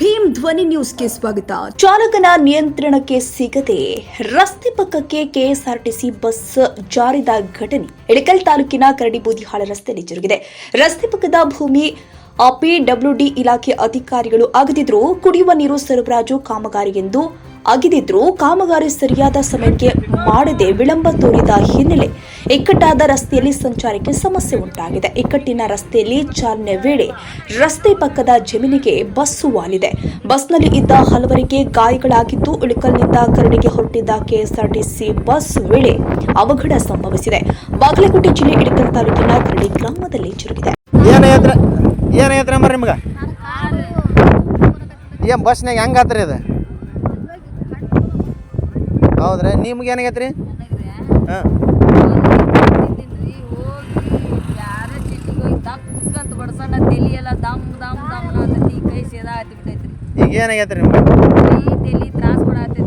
ಭೀಮ್ ಧ್ವನಿ ನ್ಯೂಸ್ಗೆ ಸ್ವಾಗತ. ಚಾಲಕನ ನಿಯಂತ್ರಣಕ್ಕೆ ಸಿಗದೆ ರಸ್ತೆ ಪಕ್ಕಕ್ಕೆ ಕೆಎಸ್ಆರ್ಟಿಸಿ ಬಸ್ ಜಾರಿದ ಘಟನೆ. ಎಳಕಲ್ ತಾಲೂಕಿನ ಕರಡಿಬೂದಿಹಾಳ ರಸ್ತೆಯಲ್ಲಿ ಜರುಗಿದೆ. ರಸ್ತೆ ಪಕ್ಕದ ಭೂಮಿ ಪಿಡಬ್ಲ್ಯೂಡಿ ಇಲಾಖೆ ಅಧಿಕಾರಿಗಳು ಆಗದಿದ್ರು ಕುಡಿಯುವ ನೀರು ಸರಬರಾಜು ಕಾಮಗಾರಿ ಎಂದು ಅಗಿದಿದ್ರು ಕಾಮಗಾರಿ ಸರಿಯಾದ ಸಮಯಕ್ಕೆ ಮಾಡದೆ ವಿಳಂಬ ತೋರಿದ ಹಿನ್ನೆಲೆ ಇಕ್ಕಟ್ಟಾದ ರಸ್ತೆಯಲ್ಲಿ ಸಂಚಾರಕ್ಕೆ ಸಮಸ್ಯೆ ಉಂಟಾಗಿದೆ. ಇಕ್ಕಟ್ಟಿನ ರಸ್ತೆಯಲ್ಲಿ ಚಾಲನೆ ವೇಳೆ ರಸ್ತೆ ಪಕ್ಕದ ಜಮೀನಿಗೆ ಬಸ್ಸು ವಾಲಿದೆ. ಬಸ್ನಲ್ಲಿ ಇದ್ದ ಹಲವರಿಗೆ ಗಾಯಗಳಾಗಿದ್ದು ಇಳಕಲ್ನಿಂದ ಕರಡಿಗೆ ಹೊರಟಿದ್ದ ಕೆಎಸ್ಆರ್ಟಿಸಿ ಬಸ್ ವೇಳೆ ಅವಘಡ ಸಂಭವಿಸಿದೆ. ಬಾಗಲಕೋಟೆ ಜಿಲ್ಲೆ ಇಳಕಲ್ ತಾಲೂಕಿನ ಕರಡಿ ಗ್ರಾಮದಲ್ಲಿ ಜರುಗಿದೆ. ಮರ ನಿಮ್ಗೆ? ಏನು ಬಸ್ನಾಗ ಹೆಂಗ್ ಆತ್ರಿ ಇದು? ಹೌದ್ರಿ? ನಿಮ್ಗೆ ಏನಾಗೈತೆ ರೀ ಹಾಂ. ಈಗ ಏನಾಗೈತೆ ರೀ ನಿಮ್ಗೆ ತಲಿ ತ್ರಾಸ ರೀ